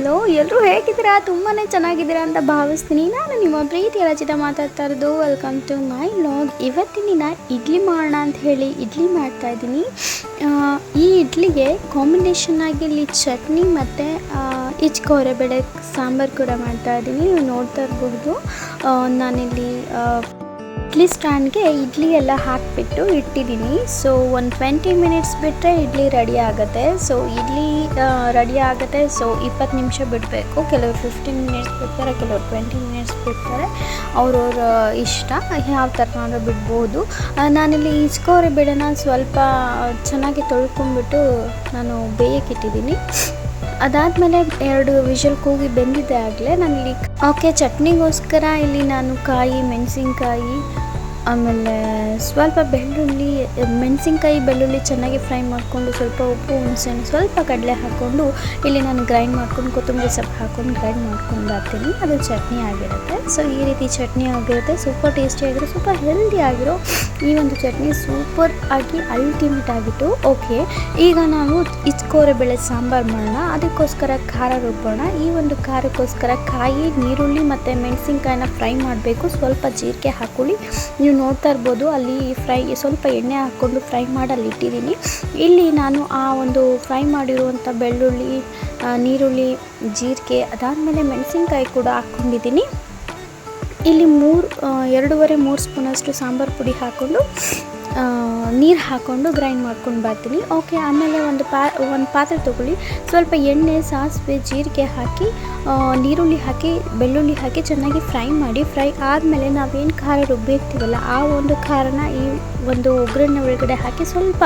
Hello ಎಲ್ಲರೂ ಹೇಗಿದ್ದೀರಾ? ತುಂಬಾ ಚೆನ್ನಾಗಿದ್ದೀರಾ ಅಂತ ಭಾವಿಸ್ತೀನಿ. ನಾನು ನಿಮ್ಮ ಪ್ರೀತಿಯ ರಚಿತ ಮಾತಾಡ್ತಾ ಇರೋದು ವೆಲ್ಕಮ್ ಟು ಮೈ ಲಾಗ್ ಇವತ್ತಿನ ದಿನ ಇಡ್ಲಿ ಮಾಡೋಣ ಅಂತ ಹೇಳಿ ಇಡ್ಲಿ ಮಾಡ್ತಾ ಇದ್ದೀನಿ. ಈ ಇಡ್ಲಿಗೆ ಕಾಂಬಿನೇಷನ್ ಆಗಿ ಇಲ್ಲಿ ಚಟ್ನಿ ಮತ್ತು ಇಚ್ಕೋರೆ ಬೇಳೆ ಸಾಂಬಾರು ಕೂಡ ಮಾಡ್ತಾ ಇದ್ದೀನಿ. ನೀವು ನೋಡ್ತಾ ಇರಬಹುದು. ನಾನಿಲ್ಲಿ ಇಡ್ಲಿ ಸ್ಟ್ಯಾಂಡ್ಗೆ ಇಡ್ಲಿ ಎಲ್ಲ ಹಾಕಿಬಿಟ್ಟು ಇಟ್ಟಿದ್ದೀನಿ. ಸೊ ಒಂದು ಟ್ವೆಂಟಿ ಮಿನಿಟ್ಸ್ ಬಿಟ್ಟರೆ ಇಡ್ಲಿ ರೆಡಿ ಆಗುತ್ತೆ. ಸೊ ಇಡ್ಲಿ ರೆಡಿ ಆಗುತ್ತೆ. ಸೊ ಇಪ್ಪತ್ತು ನಿಮಿಷ ಬಿಡಬೇಕು. ಕೆಲವರು ಫಿಫ್ಟೀನ್ ಮಿನಿಟ್ಸ್ ಬಿಡ್ತಾರೆ, ಕೆಲವರು ಟ್ವೆಂಟಿ ಮಿನಿಟ್ಸ್ ಬಿಡ್ತಾರೆ. ಅವ್ರವ್ರ ಇಷ್ಟ. ಯಾವ ಥರನಾದ್ರೂ ಬಿಡ್ಬೋದು. ನಾನಿಲ್ಲಿ ಇಸ್ಕೋರೆ ಬೆಳೆನ ಸ್ವಲ್ಪ ಚೆನ್ನಾಗಿ ತೊಳ್ಕೊಂಡ್ಬಿಟ್ಟು ನಾನು ಬೇಯಕ್ಕಿಟ್ಟಿದ್ದೀನಿ ಅದಾದಮೇಲೆ ಎರಡು ವಿಷಲ್ ಕೂಗಿ ಬೆಂದಿದೆ ಆಗಲೇ ನಾನಿಲ್ಲಿ ಓಕೆ ಚಟ್ನಿಗೋಸ್ಕರ ಇಲ್ಲಿ ನಾನು ಕಾಯಿ ಮೆಣಸಿನ್ಕಾಯಿ ಆಮೇಲೆ ಸ್ವಲ್ಪ ಬೆಳ್ಳುಳ್ಳಿ, ಮೆಣಸಿನ್ಕಾಯಿ ಬೆಳ್ಳುಳ್ಳಿ ಚೆನ್ನಾಗಿ ಫ್ರೈ ಮಾಡಿಕೊಂಡು ಸ್ವಲ್ಪ ಉಪ್ಪು, ಹುಣಸೆಹಣ್ಣು ಸ್ವಲ್ಪ ಕಡಲೆ ಹಾಕ್ಕೊಂಡು ಇಲ್ಲಿ ನಾನು ಗ್ರೈಂಡ್ ಮಾಡ್ಕೊಂಡು ಕೊತ್ತಂಬರಿ ಸೊಪ್ಪು ಹಾಕ್ಕೊಂಡು ಗ್ರೈಂಡ್ ಮಾಡ್ಕೊಂಡು ಬರ್ತೀನಿ. ಅದು ಚಟ್ನಿ ಆಗಿರುತ್ತೆ. ಸೊ ಈ ರೀತಿ ಚಟ್ನಿ ಆಗಿರುತ್ತೆ. ಸೂಪರ್ ಟೇಸ್ಟಿ ಆಗಿರೋ ಸೂಪರ್ ಹೆಲ್ದಿ ಆಗಿರೋ ಈ ಒಂದು ಚಟ್ನಿ ಸೂಪರ್ ಆಗಿ ಅಲ್ಟಿಮೇಟ್ ಆಗಿತ್ತು. ಓಕೆ ಈಗ ನಾವು ಇಚ್ಕೋರೆ ಬೆಳೆ ಸಾಂಬಾರು ಮಾಡೋಣ. ಅದಕ್ಕೋಸ್ಕರ ಖಾರ ರುಬ್ಬೋಣ. ಈ ಒಂದು ಖಾರಕ್ಕೋಸ್ಕರ ಕಾಯಿ ನೀರುಳ್ಳಿ ಮತ್ತು ಮೆಣಸಿನ್ಕಾಯಿನ ಫ್ರೈ ಮಾಡಬೇಕು. ಸ್ವಲ್ಪ ಜೀರಿಗೆ ಹಾಕೊಳ್ಳಿ. ನೀವು ನೋಡ್ತಾ ಇರ್ಬೋದು, ಅಲ್ಲಿ ಫ್ರೈ, ಸ್ವಲ್ಪ ಎಣ್ಣೆ ಹಾಕ್ಕೊಂಡು ಫ್ರೈ ಮಾಡಲ್ಲಿ ಇಟ್ಟಿದ್ದೀನಿ. ಇಲ್ಲಿ ನಾನು ಆ ಒಂದು ಫ್ರೈ ಮಾಡಿರುವಂಥ ಬೆಳ್ಳುಳ್ಳಿ ನೀರುಳ್ಳಿ ಜೀರಿಗೆ, ಅದಾದಮೇಲೆ ಮೆಣಸಿನ್ಕಾಯಿ ಕೂಡ ಹಾಕ್ಕೊಂಡಿದ್ದೀನಿ. ಇಲ್ಲಿ ಮೂರು ಎರಡೂವರೆ, ಮೂರು ಸ್ಪೂನಷ್ಟು ಸಾಂಬಾರು ಪುಡಿ ಹಾಕ್ಕೊಂಡು ನೀರು ಹಾಕ್ಕೊಂಡು ಗ್ರೈಂಡ್ ಮಾಡ್ಕೊಂಡು ಬರ್ತೀನಿ. ಓಕೆ ಆಮೇಲೆ ಒಂದು ಪಾ, ಒಂದು ಪಾತ್ರೆ ತೊಗೊಳ್ಳಿ. ಸ್ವಲ್ಪ ಎಣ್ಣೆ, ಸಾಸಿವೆ, ಜೀರಿಗೆ ಹಾಕಿ ನೀರುಳ್ಳಿ ಹಾಕಿ, ಬೆಳ್ಳುಳ್ಳಿ ಹಾಕಿ ಚೆನ್ನಾಗಿ ಫ್ರೈ ಮಾಡಿ ಫ್ರೈ ಆದಮೇಲೆ ನಾವೇನು ಖಾರ ರುಬ್ಬಿರ್ತೀವಲ್ಲ, ಆ ಒಂದು ಖಾರನ ಈ ಒಂದು ಒಗ್ಗರಣೆ ಒಳಗಡೆ ಹಾಕಿ ಸ್ವಲ್ಪ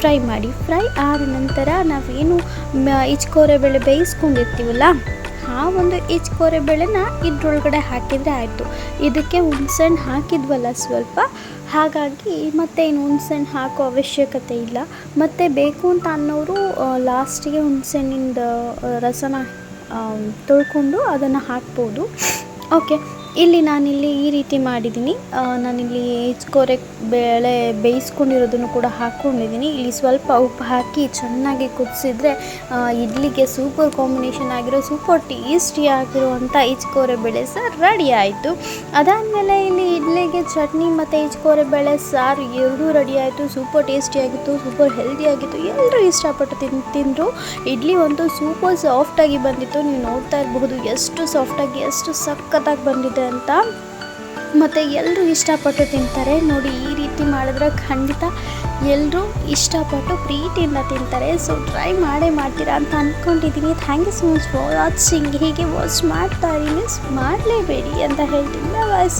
ಫ್ರೈ ಮಾಡಿ. ಫ್ರೈ ಆದ ನಂತರ ನಾವೇನು ಇಚ್ಕೋರೆ ಬೇಳೆ ಬೇಯಿಸ್ಕೊಂಡಿರ್ತೀವಲ್ಲ ಆ ಒಂದು ಇಚ್ಕೋರೆ ಬೇಳೆನ ಇದ್ರೊಳಗಡೆ ಹಾಕಿದರೆ ಆಯಿತು. ಇದಕ್ಕೆ ಹುಣ್ಸೆಹಣ್ಣು ಹಾಕಿದ್ವಲ್ಲ ಸ್ವಲ್ಪ. ಹಾಗಾಗಿ ಮತ್ತೆ ಇನ್ನು ಹುಣ್ಸೆಹಣ್ಣು ಹಾಕೋ ಅವಶ್ಯಕತೆ ಇಲ್ಲ. ಮತ್ತು ಬೇಕು ಅಂತ ಅನ್ನೋರು ಲಾಸ್ಟಿಗೆ ಹುಣ್ಸೆಹಣ್ಣಿಂದ ರಸನ ತೊಳ್ಕೊಂಡು ಅದನ್ನು ಹಾಕ್ಬೋದು. ಓಕೆ. ಇಲ್ಲಿ ನಾನಿಲ್ಲಿ ಈ ರೀತಿ ಮಾಡಿದ್ದೀನಿ. ನಾನಿಲ್ಲಿ ಇಚ್ಕೋರೆ ಬೇಳೆ ಬೇಯಿಸ್ಕೊಂಡಿರೋದನ್ನು ಕೂಡ ಹಾಕ್ಕೊಂಡಿದ್ದೀನಿ. ಇಲ್ಲಿ ಸ್ವಲ್ಪ ಉಪ್ಪು ಹಾಕಿ ಚೆನ್ನಾಗಿ ಕುದಿಸಿದ್ರೆ ಇಡ್ಲಿಗೆ ಸೂಪರ್ ಕಾಂಬಿನೇಷನ್ ಆಗಿರೋ ಸೂಪರ್ ಟೇಸ್ಟಿ ಆಗಿರುವಂಥ ಇಚ್ಕೋರೆ ಬೇಳೆ ಸಾರು ರೆಡಿ ಆಯಿತು. ಅದಾದಮೇಲೆ ಇಲ್ಲಿ ಇಡ್ಲಿಗೆ ಚಟ್ನಿ ಮತ್ತು ಇಚ್ಕೋರೆ ಬೇಳೆ ಸಾರು ಎರಡೂ ರೆಡಿ ಆಯಿತು. ಸೂಪರ್ ಟೇಸ್ಟಿಯಾಗಿತ್ತು ಸೂಪರ್ ಹೆಲ್ದಿಯಾಗಿತ್ತು ಎಲ್ಲರೂ ಇಷ್ಟಪಟ್ಟು ತಿನ್, ತಿಂದರು. ಇಡ್ಲಿ ಒಂದು ಸೂಪರ್ ಸಾಫ್ಟಾಗಿ ಬಂದಿತ್ತು. ನೀವು ನೋಡ್ತಾ ಇರಬಹುದು ಎಷ್ಟು ಸಾಫ್ಟಾಗಿ ಎಷ್ಟು ಸಖತ್ತಾಗಿ ಬಂದಿದೆ. ಅಂತ. ಮತ್ತು ಎಲ್ಲರೂ ಇಷ್ಟಪಟ್ಟು ತಿಂತಾರೆ. ನೋಡಿ, ಈ ರೀತಿ ಮಾಡಿದ್ರೆ ಖಂಡಿತ ಎಲ್ಲರೂ ಇಷ್ಟಪಟ್ಟು ಪ್ರೀತಿಯಿಂದ ತಿಂತಾರೆ. ಸೊ ಟ್ರೈ ಮಾಡೇ ಮಾಡ್ತೀರಾ ಅಂತ ಅಂದ್ಕೊಂಡಿದ್ದೀನಿ thank you so much for watching ಹೀಗೆ ವಾಚ್ ಮಾಡ್ತಾ ಇದ್ದೀನಿ ಮಾಡಲೇಬೇಡಿ ಅಂತ ಹೇಳ್ತೀನಿ. ಬಾಯ್